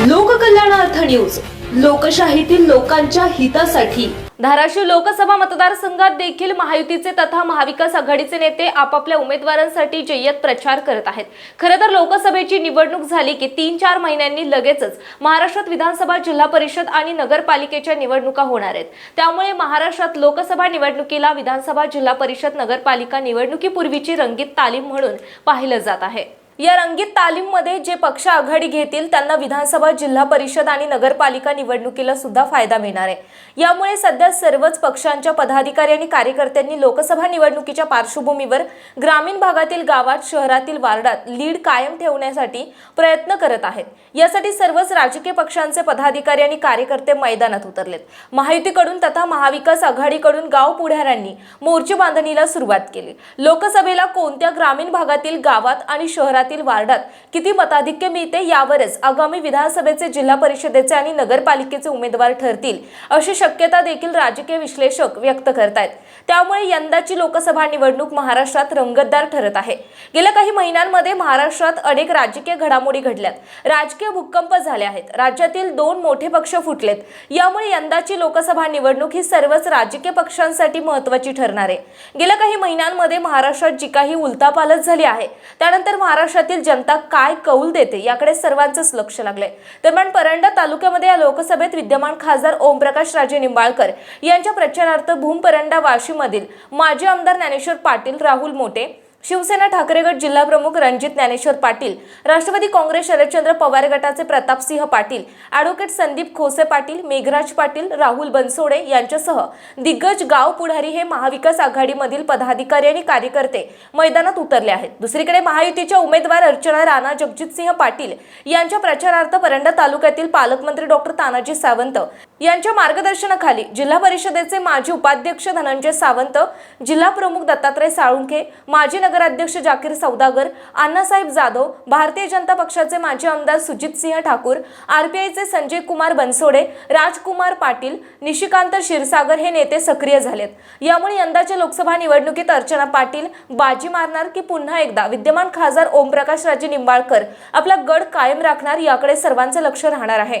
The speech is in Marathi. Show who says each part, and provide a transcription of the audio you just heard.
Speaker 1: न्यूज. लोकशाहीतील लोकांच्या हितासाठी.
Speaker 2: धाराशिव लोकसभा मतदारसंघात देखील महायुतीचे तथा महाविकास आघाडीचे नेते आपापल्या उमेदवारांसाठी जय्यत प्रचार करत आहेत. खरं तर लोकसभेची निवडणूक झाली की तीन चार महिन्यांनी लगेचच महाराष्ट्रात विधानसभा जिल्हा परिषद आणि नगरपालिकेच्या निवडणुका होणार आहेत. त्यामुळे महाराष्ट्रात लोकसभा निवडणुकीला विधानसभा जिल्हा परिषद नगरपालिका निवडणुकीपूर्वीची रंगीत तालीम म्हणून पाहिलं जात आहे. या रंगीत तालीममध्ये जे पक्ष आघाडी घेतील त्यांना विधानसभा जिल्हा परिषद आणि नगरपालिका निवडणुकीला सुद्धा फायदा मिळणार आहे. यामुळे सध्या सर्वच पक्षांच्या पदाधिकारी आणि कार्यकर्त्यांनी लोकसभा निवडणुकीच्या पार्श्वभूमीवर ग्रामीण भागातील गावात शहरातील वार्डात लीड कायम ठेवण्यासाठी प्रयत्न करत आहेत. यासाठी सर्वच राजकीय पक्षांचे पदाधिकारी आणि कार्यकर्ते मैदानात उतरलेत. महायुतीकडून तथा महाविकास आघाडीकडून गाव पुढाऱ्यांनी मोर्चे बांधणीला सुरुवात केली. लोकसभेला कोणत्या ग्रामीण भागातील गावात आणि जिल्ह्यातील वार्डात किती मताधिक्य मिळते यावरच आगामी विधानसभेचे जिल्हा परिषदेचे आणि नगरपालिकेचे उमेदवार ठरतील अशी शक्यता देखील राजकीय विश्लेषक व्यक्त करतायत. त्यामुळे यंदाची लोकसभा निवडणूक महाराष्ट्रात रंगतदार ठरत आहे. गेल्या काही महिन्यांमध्ये महाराष्ट्रात अनेक राजकीय घडामोडी घडल्यात. राजकीय भूकंप झाले आहेत. राज्यातील दोन मोठे पक्ष फुटलेत. यामुळे यंदाची लोकसभा निवडणूक ही सर्वच राजकीय पक्षांसाठी महत्वाची ठरणार आहे. गेल्या काही महिन्यांमध्ये महाराष्ट्रात जी काही उलथापालट झाली आहे त्यानंतर महाराष्ट्रातील जनता काय कौल देते याकडे सर्वांचंच लक्ष लागलंय. दरम्यान परंडा तालुक्यामध्ये या लोकसभेत विद्यमान खासदार ओमप्रकाश राजे निंबाळकर यांच्या प्रचारार्थ भूम परंडा वाशीमधील माजी आमदार ज्ञानेश्वर पाटील राहुल मोटे शिवसेना ठाकरेगट जिल्हा प्रमुख रणजित ज्ञानेश्वर पाटील राष्ट्रवादी काँग्रेस शरदचंद्र पवार गटाचे प्रतापसिंह पाटील ॲडव्होकेट संदीप खोसे पाटील मेघराज पाटील राहुल बनसोडे यांच्यासह दिग्गज गाव पुढारी हे महाविकास आघाडीमधील पदाधिकारी आणि कार्यकर्ते मैदानात उतरले आहेत. दुसरीकडे महायुतीच्या उमेदवार अर्चना राणा जगजितसिंह पाटील यांच्या प्रचारार्थ परंडा तालुक्यातील पालकमंत्री डॉक्टर तानाजी सावंत यांच्या मार्गदर्शनाखाली जिल्हा परिषदेचे माजी उपाध्यक्ष धनंजय सावंत जिल्हा प्रमुख दत्तात्रय साळुंखे माजी नगराध्यक्ष जाकीर सौदागर अण्णासाहेब जाधव भारतीय जनता पक्षाचे माजी आमदार सुजितसिंह ठाकूर आरपीआयचे संजय कुमार बनसोडे राजकुमार पाटील निशिकांत क्षीरसागर हे नेते सक्रिय झालेत. यामुळे यंदाच्या लोकसभा निवडणुकीत अर्चना पाटील बाजी मारणार की पुन्हा एकदा? विद्यमान खासदार ओमप्रकाश राजे निंबाळकर आपला गड कायम राखणार याकडे सर्वांचं लक्ष राहणार आहे.